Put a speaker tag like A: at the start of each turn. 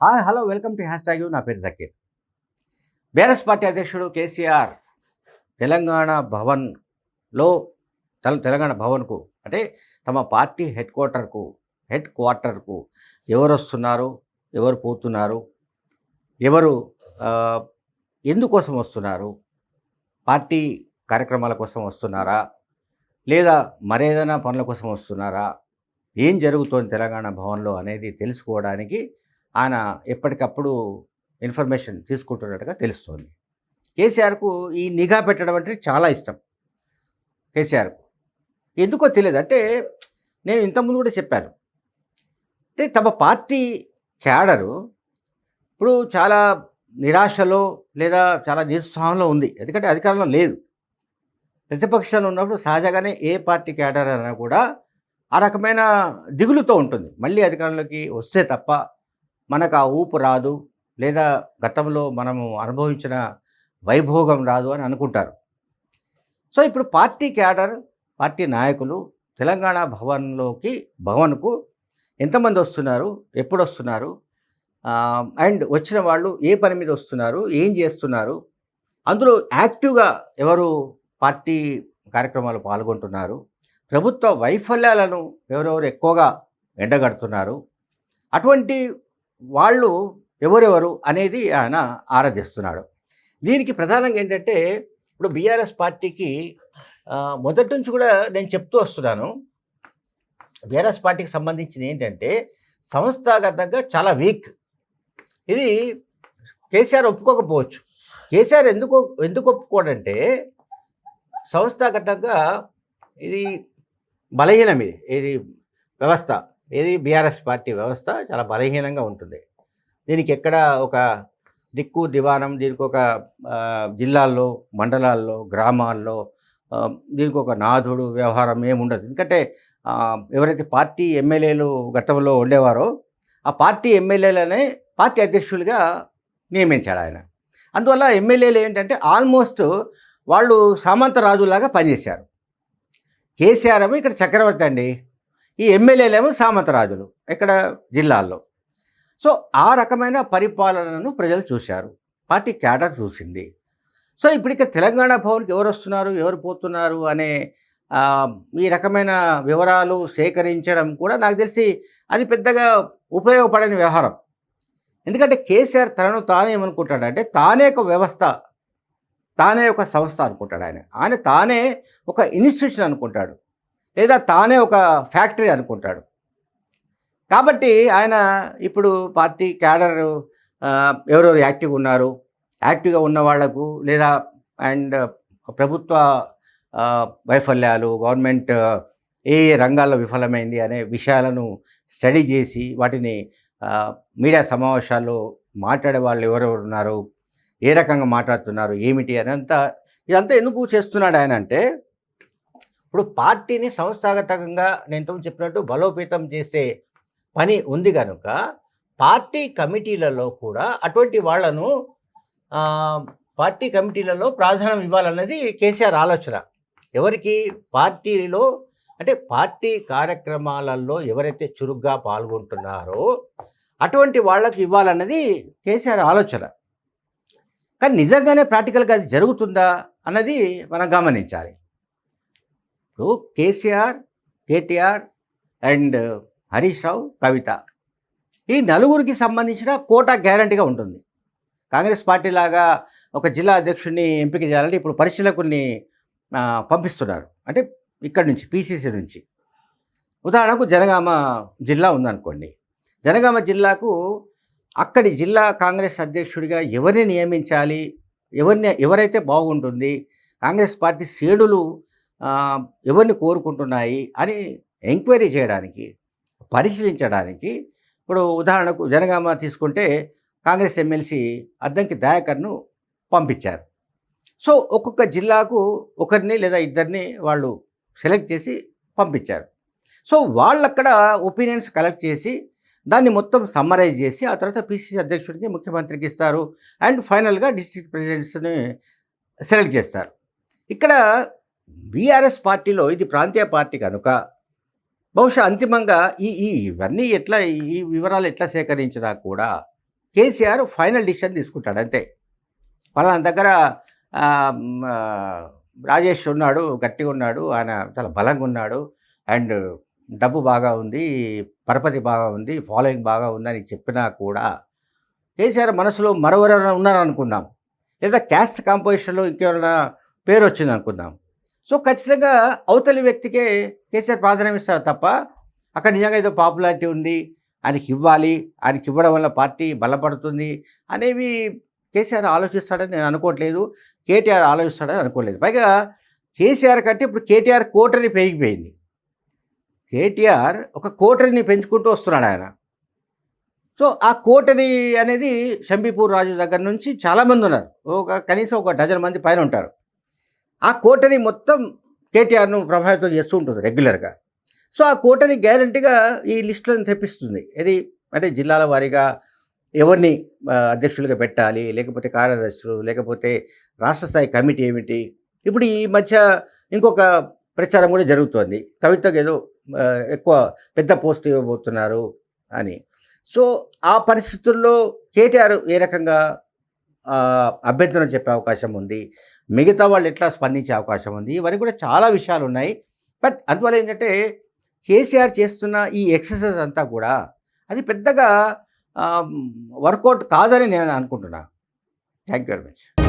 A: Hi hello welcome to hashtag నా పేరు Zakir. BRS party అధ్యక్షుడు కేసీఆర్ తెలంగాణ భవన్లో తెల తెలంగాణ భవన్కు అంటే తమ పార్టీ హెడ్ క్వార్టర్కు హెడ్ క్వార్టర్కు ఎవరు వస్తున్నారు ఎవరు పోతున్నారు ఎవరు ఎందుకోసం వస్తున్నారు పార్టీ కార్యక్రమాల కోసం వస్తున్నారా లేదా మరేదైనా పనుల కోసం వస్తున్నారా ఏం జరుగుతోంది తెలంగాణ భవన్లో అనేది తెలుసుకోవడానికి ఆయన ఎప్పటికప్పుడు ఇన్ఫర్మేషన్ తీసుకుంటున్నట్టుగా తెలుస్తోంది. కేసీఆర్కు ఈ నిఘా పెట్టడం అంటే చాలా ఇష్టం. కేసీఆర్కు. ఎందుకో తెలియదు. అంటే నేను ఇంతకుముందు కూడా చెప్పాను. అంటే తమ పార్టీ క్యాడరు ఇప్పుడు చాలా నిరాశలో లేదా చాలా నిరుత్సాహంలో ఉంది. ఎందుకంటే అధికారంలో లేదు. ప్రతిపక్షంలో ఉన్నప్పుడు సహజంగానే ఏ పార్టీ క్యాడర్ అయినా కూడా ఆ రకమైన దిగులుతో ఉంటుంది. మళ్ళీ అధికారంలోకి వస్తే తప్ప మనకు ఆ ఊపు రాదు లేదా గతంలో మనము అనుభవించిన వైభోగం రాదు అని అనుకుంటారు. సో ఇప్పుడు పార్టీ క్యాడర్ పార్టీ నాయకులు తెలంగాణ భవన్లోకి భవన్కు ఎంతమంది వస్తున్నారు ఎప్పుడు వస్తున్నారు అండ్ వచ్చిన వాళ్ళు ఏ పని మీద వస్తున్నారు ఏం చేస్తున్నారు అందులో యాక్టివ్గా ఎవరు పార్టీ కార్యక్రమాలు పాల్గొంటున్నారు ప్రభుత్వ వైఫల్యాలను ఎవరెవరు ఎక్కువగా ఎండగడుతున్నారు అటువంటి వాళ్ళు ఎవరెవరు అనేది ఆయన ఆరాధిస్తున్నాడు. దీనికి ప్రధానంగా ఏంటంటే ఇప్పుడు బీఆర్ఎస్ పార్టీకి మొదటి నుంచి కూడా నేను చెప్తూ వస్తున్నాను. బీఆర్ఎస్ పార్టీకి సంబంధించిన ఏంటంటే సంస్థాగతంగా చాలా వీక్. ఇది కేసీఆర్ ఒప్పుకోకపోవచ్చు. కేసీఆర్ ఎందుకు ఎందుకు ఒప్పుకోడంటే సంస్థాగతంగా ఇది బలహీనం ఇది ఇది వ్యవస్థ. ఏది బీఆర్ఎస్ పార్టీ వ్యవస్థ చాలా బలహీనంగా ఉంటుంది. దీనికి ఎక్కడ ఒక దిక్కు దివానం దీనికి ఒక జిల్లాల్లో మండలాల్లో గ్రామాల్లో దీనికి ఒక నాథుడు వ్యవహారం ఏముండదు ఎందుకంటే ఎవరైతే పార్టీ ఎమ్మెల్యేలు గతంలో ఉండేవారో ఆ పార్టీ ఎమ్మెల్యేలనే పార్టీ అధ్యక్షులుగా నియమించాడు ఆయన. అందువల్ల ఎమ్మెల్యేలు ఏంటంటే ఆల్మోస్ట్ వాళ్ళు సామంత రాజులాగా పనిచేశారు. కేసీఆర్ ఏమో ఇక్కడ చక్రవర్తి అండి. ఈ ఎమ్మెల్యేలేమో సామంతరాజులు ఇక్కడ జిల్లాల్లో. సో ఆ రకమైన పరిపాలనను ప్రజలు చూశారు. పార్టీ క్యాడర్ చూసింది. సో ఇప్పుడు ఇక్కడ తెలంగాణ భవన్కి ఎవరు వస్తున్నారు? ఎవరు పోతున్నారు? అనే ఈ రకమైన వివరాలు సేకరించడం కూడా నాకు తెలిసి అది పెద్దగా ఉపయోగపడని వ్యవహారం. ఎందుకంటే కేసీఆర్ తనను తానే ఏమనుకుంటాడంటే తానే ఒక వ్యవస్థ తానే ఒక సంస్థ అనుకుంటాడు ఆయన. ఆయన తానే ఒక ఇన్స్టిట్యూషన్ అనుకుంటాడు. లేదా తానే ఒక ఫ్యాక్టరీ అనుకుంటాడు. కాబట్టి ఆయన ఇప్పుడు పార్టీ క్యాడర్ ఎవరెవరు యాక్టివ్గా ఉన్నారు. యాక్టివ్గా ఉన్న వాళ్ళకు లేదా అండ్ ప్రభుత్వ వైఫల్యాలు గవర్నమెంట్ ఏ ఏ రంగాల్లో విఫలమైంది అనే విషయాలను స్టడీ చేసి వాటిని మీడియా సమావేశాల్లో మాట్లాడే వాళ్ళు ఎవరెవరు ఉన్నారు? ఏ రకంగా మాట్లాడుతున్నారు? ఏమిటి? అనంతా ఇదంతా ఎందుకు చేస్తున్నాడు ఆయన అంటే ఇప్పుడు పార్టీని సంస్థాగతంగా నేను ఇంతకు చెప్పినట్టు బలోపేతం చేసే పని ఉంది కనుక పార్టీ కమిటీలలో కూడా అటువంటి వాళ్ళను పార్టీ కమిటీలలో ప్రాధాన్యం ఇవ్వాలన్నది కేసీఆర్ ఆలోచన. ఎవరికి? పార్టీలో అంటే పార్టీ కార్యక్రమాలలో ఎవరైతే చురుగ్గా పాల్గొంటున్నారో అటువంటి వాళ్ళకి ఇవ్వాలన్నది కేసీఆర్ ఆలోచన. కానీ నిజంగానే ప్రాక్టికల్గా అది జరుగుతుందా అన్నది మనం గమనించాలి. ఇప్పుడు KCR KTR and Harish Rao Kavitha. ఈ నలుగురికి సంబంధించిన కోటా గ్యారంటీగా ఉంటుంది. కాంగ్రెస్ పార్టీ లాగా ఒక జిల్లా అధ్యక్షుడిని ఎంపిక చేయాలంటే ఇప్పుడు పరిశీలకుల్ని పంపిస్తున్నారు. అంటే ఇక్కడ నుంచి పీసీసీ నుంచి. ఉదాహరణకు జనగామ జిల్లా ఉందనుకోండి. జనగామ జిల్లాకు అక్కడి జిల్లా కాంగ్రెస్ అధ్యక్షుడిగా ఎవరిని నియమించాలి? ఎవరిని ఎవరైతే బాగుంటుంది? కాంగ్రెస్ పార్టీ శ్రేణులు ఎవరిని కోరుకుంటున్నాయి అని ఎంక్వైరీ చేయడానికి పరిశీలించడానికి ఇప్పుడు ఉదాహరణకు జనగామ తీసుకుంటే కాంగ్రెస్ ఎమ్మెల్సీ అద్దంకి దయాకర్ను పంపించారు. సో ఒక్కొక్క జిల్లాకు ఒకరిని లేదా ఇద్దరిని వాళ్ళు సెలెక్ట్ చేసి పంపించారు. సో వాళ్ళు అక్కడ ఒపీనియన్స్ కలెక్ట్ చేసి దాన్ని మొత్తం సమ్మరైజ్ చేసి ఆ తర్వాత పిసిసి అధ్యక్షుడికి ముఖ్యమంత్రికి ఇస్తారు అండ్ ఫైనల్గా డిస్ట్రిక్ట్ ప్రెసిడెంట్స్ని సెలెక్ట్ చేస్తారు. ఇక్కడ బీఆర్ఎస్ పార్టీలో ఇది ప్రాంతీయ పార్టీ కనుక బహుశా అంతిమంగా ఈ ఈ ఇవన్నీ ఎట్లా ఈ వివరాలు ఎట్లా సేకరించినా కూడా కేసీఆర్ ఫైనల్ డిసిషన్ తీసుకుంటాడు అంతే. వాళ్ళ దగ్గర రాజేష్ ఉన్నాడు గట్టిగా ఉన్నాడు ఆయన చాలా బలంగా ఉన్నాడు అండ్ డబ్బు బాగా ఉంది పరపతి బాగా ఉంది ఫాలోయింగ్ బాగా ఉందని చెప్పినా కూడా కేసీఆర్ మనసులో మరెవరైనా ఉన్నారనుకుందాం. లేదా క్యాస్ట్ కాంపోజిషన్లో ఇంకెవరైనా పేరు వచ్చింది అనుకుందాం సో ఖచ్చితంగా అవతలి వ్యక్తికే కేసీఆర్ ప్రాధాన్యం ఇస్తాడు తప్ప అక్కడ నిజంగా ఏదో పాపులారిటీ ఉంది ఆయనకి ఇవ్వాలి ఆయనకి ఇవ్వడం వల్ల పార్టీ బలపడుతుంది అనేవి కేసీఆర్ ఆలోచిస్తాడని నేను అనుకోవట్లేదు కేటీఆర్ ఆలోచిస్తాడని అనుకోలేదు పైగా కేసీఆర్ కంటే ఇప్పుడు కేటీఆర్ కోటరీ పెరిగిపోయింది. కేటీఆర్ ఒక కోటరీని పెంచుకుంటూ వస్తున్నాడు ఆయన. సో ఆ కోటరీ అనేది శంబీపూర్ రాజు దగ్గర నుంచి చాలామంది ఉన్నారు. ఒక కనీసం ఒక డజన్ మంది పైన ఉంటారు. ఆ కోటని మొత్తం కేటీఆర్ను ప్రభావితం చేస్తూ ఉంటుంది రెగ్యులర్గా. సో ఆ కోటని గ్యారంటీగా ఈ లిస్టులను తెప్పిస్తుంది. ఇది అంటే జిల్లాల వారీగా ఎవరిని అధ్యక్షులుగా పెట్టాలి లేకపోతే కార్యదర్శులు లేకపోతే రాష్ట్ర స్థాయి కమిటీ ఏమిటి? ఇప్పుడు ఈ మధ్య ఇంకొక ప్రచారం కూడా జరుగుతోంది. కవితకు ఏదో ఎక్కువ పెద్ద పోస్ట్ ఇవ్వబోతున్నారు అని. సో ఆ పరిస్థితుల్లో కేటీఆర్ ఏ రకంగా అభ్యర్థన చెప్పే అవకాశం ఉంది. మిగతా వాళ్ళు ఎట్లా స్పందించే అవకాశం ఉంది. ఇవన్నీ కూడా చాలా విషయాలు ఉన్నాయి బట్ అందువల్ల ఏంటంటే కేసీఆర్ చేస్తున్న ఈ ఎక్సర్సైజ్ అంతా కూడా అది పెద్దగా వర్కౌట్ కాదని నేను అనుకుంటున్నా. Thank you very much.